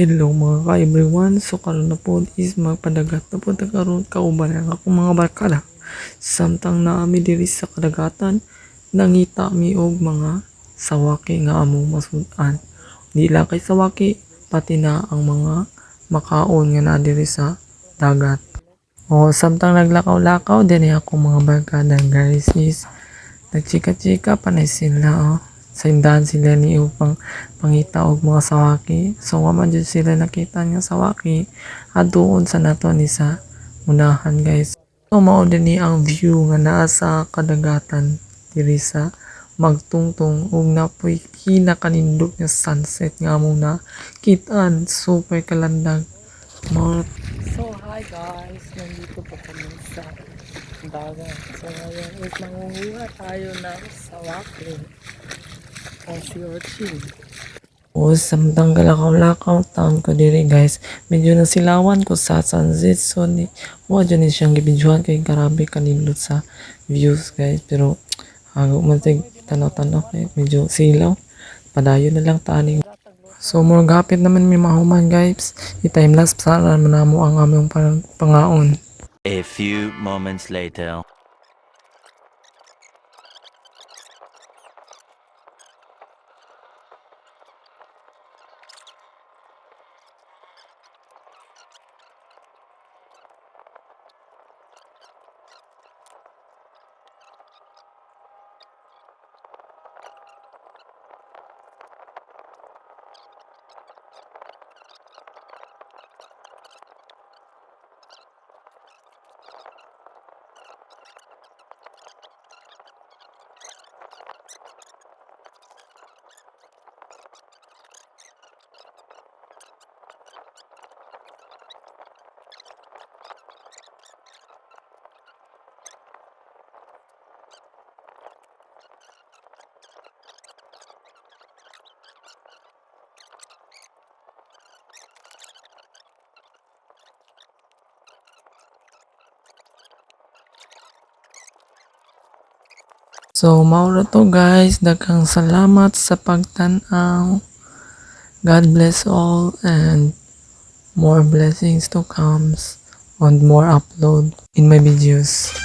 Hello mga ka-everyone. So karon na po is magpadagat na po karon kauban ang akong mga barkada. Samtang naami diri sa kadagatan, nangita mi og mga sawaki nga among masud-an. Di lang kay sawaki, pati na ang mga makaon nga na diri sa dagat. O samtang naglakaw-lakaw din ako mga barkada guys is nagchika-chika panay sila oh. Saindahan sila ni upang pangita og mga sawaki. So wa man jud sila nakita nga sawaki aduon sa nato ni sa unahan guys. So mao ni ang view nga naa sa kadagatan diri sa magtungtong ug napoy kinakanindot nga sunset nga among na kitaan super kalandag. Mga So hi guys, nandito po kami sa dagat. So ngayon is mangunguha tayo ng sawaki o si Orchid. O samtang galakaw-lakaw taon ko diri guys. Medyo nasilawan ko sa sunset so ni wa dyan siyang gibidyohan kay grabe kanindot sa views guys. Pero hago man sig tanaw-tanaw kay medyo silaw. Padayon na lang tani. So more gapit naman mi mahuman guys. I-time lapse para manamo ang among pang- pangaon. A few moments later. So, maura to guys. Daghang salamat sa pagtanaw. God bless all and more blessings to comes on more upload in my videos.